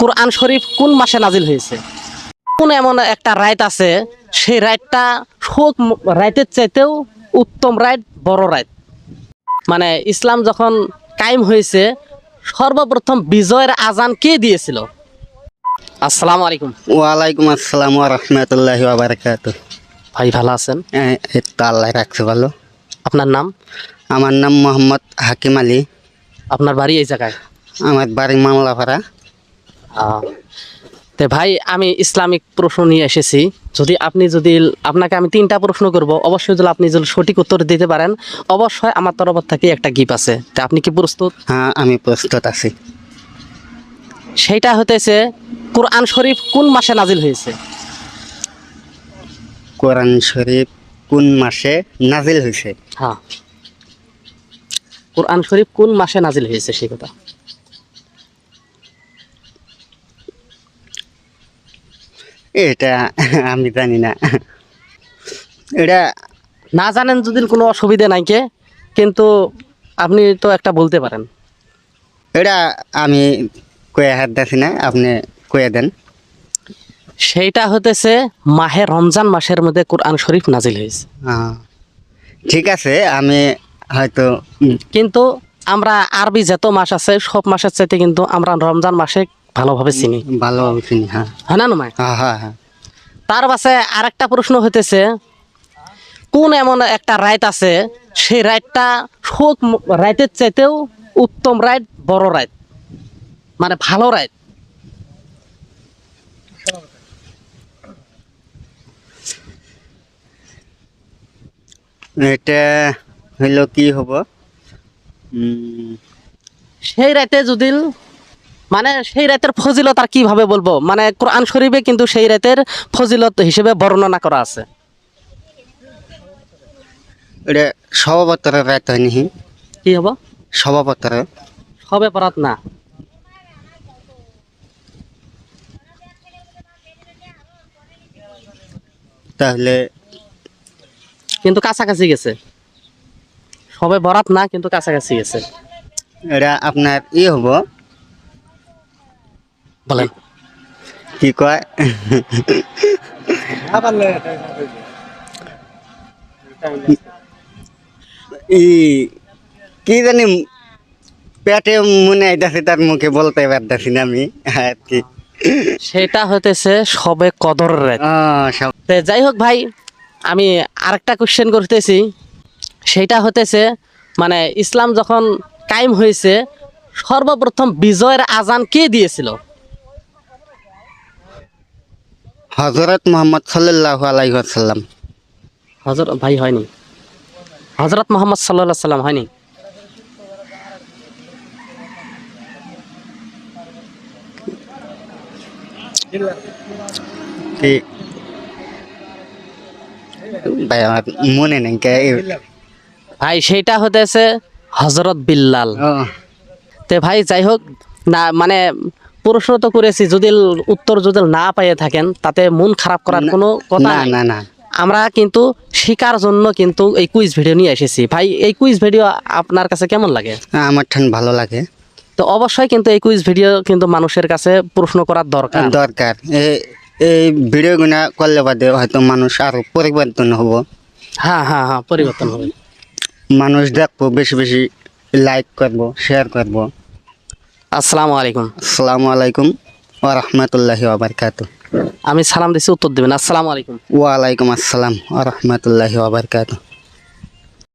কোরআন শরীফ কোন মাসে নাজিল হয়েছে? কোন এমন একটা রাইত আছে সেই রাইতটা শোক রাইতের চাইতেও উত্তম রাইত বড় রাইত মানে ইসলাম যখন কায়েম হয়েছে সর্বপ্রথম বিজয়ের আজান কে দিয়েছিল? আসসালামু আলাইকুম। ওয়ালাইকুম আসসালাম রহমতুল্লাহ বারাকাত ভাই ভালো আছেন? তো আল্লাহ রাখছে ভালো। আপনার নাম? আমার নাম মোহাম্মদ হাকিম আলী। আপনার বাড়ি এই জায়গায়? আমার বাড়ি মামলাপাড়া। তে ভাই আমি ইসলামিক প্রশ্ন নিয়ে এসেছি। যদি আপনি যদি আপনাকে আমি তিনটা প্রশ্ন করব অবশ্যই যদি আপনি যদি সঠিক উত্তর দিতে পারেন অবশ্যই আমার তরফ থেকে একটা গিফট আছে। তা আপনি কি প্রস্তুত? হ্যাঁ আমি প্রস্তুত আছি। সেইটা হতেছে কোরআন শরীফ কোন মাসে নাজিল হয়েছে? কোরআন শরীফ কোন মাসে নাজিল হয়েছে? হ্যাঁ। কোরআন শরীফ কোন মাসে নাজিল হয়েছে সেই কথা? এটা আমি জানি না। এটা না জানেন যদি কোনো অসুবিধা নাই কে কিন্তু আপনি তো একটা বলতে পারেন। এটা আমি কয়ে হাত দেখি না আপনি কয়ে দেন। সেইটা হতেছে মাহে রমজান মাসের মধ্যে কোরআন শরীফ নাজিল হয়েছে। হ্যাঁ। ঠিক আছে আমি হয়তো কিন্তু আমরা আরবি যত মাস আছে সব মাসের চাইতে কিন্তু আমরা রমজান মাসে ভালোভাবে চিনি। ভালোভাবে চিনি হ্যাঁ। হ্যাঁ না হ্যাঁ হ্যাঁ হ্যাঁ। তার পাশে আরেকটা প্রশ্ন হতেছে কোন এমন একটা রাইত আছে সেই রাইতটা শোক রাইতের চাইতেও উত্তম রাইত বড় রাইত মানে ভালো রাইত এটা হইল কি হব? সেই রাতে যদি মানে সেই রাতের ফজিলত আর কীভাবে বলব? মানে কোরআন শরীফে কিন্তু সেই রাতের ফজিলত হিসেবে বর্ণনা করা আছে। এটা সভাপত্রের রাত কি হব? সভাপত্র সবে পরাত না। তাহলে কিন্তু কাছাকাছি গেছে। সবে বরাত না কিন্তু কাছাকাছি গেছে। এটা আপনার ই হব? বলেন। কি কয়? ই কি জানি পেটে মনে আইতাছে তার মুখে বলতে পারতেছি না আমি আর কি। সেটা হতেছে সবে কদর যাই হোক ভাই আমি আরেকটা কোশ্চেন করতেছি। সেইটা হতেছে মানে ইসলাম যখন কায়েম হয়েছে সর্বপ্রথম বিজয়ের আজান কে দিয়েছিল? হজরত মোহাম্মদ সাল্লাহ আলাইসাল্লাম হজরত ভাই হয়নি। হজরত মোহাম্মদ সাল্লাহ সাল্লাম হয়নি? ভাই আমার মনে নেই ভাই সেইটা হতেছে হজরত বিল্লাল। তে ভাই যাই হোক না মানে প্রশ্ন তো করেছি যদি উত্তর যদি না পাইয়ে থাকেন তাতে মন খারাপ করার কোনো কথা না নাই। না আমরা কিন্তু শিকার জন্য কিন্তু এই কুইজ ভিডিও নিয়ে এসেছি। ভাই এই কুইজ ভিডিও আপনার কাছে কেমন লাগে? আমার ঠান ভালো লাগে। তো অবশ্যই কিন্তু এই কুইজ ভিডিও কিন্তু মানুষের কাছে প্রশ্ন করার দরকার। দরকার। এই এই ভিডিও গুলা করলে বাদে হয়তো মানুষ আরও পরিবর্তন হব। হ্যাঁ হ্যাঁ হ্যাঁ পরিবর্তন হবে। মানুষ দেখব বেশি বেশি লাইক করব শেয়ার করব। আসসালামু আলাইকুম। আসসালামু আলাইকুম ওয়া রাহমাতুল্লাহি ওয়া বারাকাতু। আমি সালাম দিছি উত্তর দিবেন। আসসালামু আলাইকুম। ওয়া আলাইকুম আসসালাম ওয়া রাহমাতুল্লাহি ওয়া বারাকাতুহু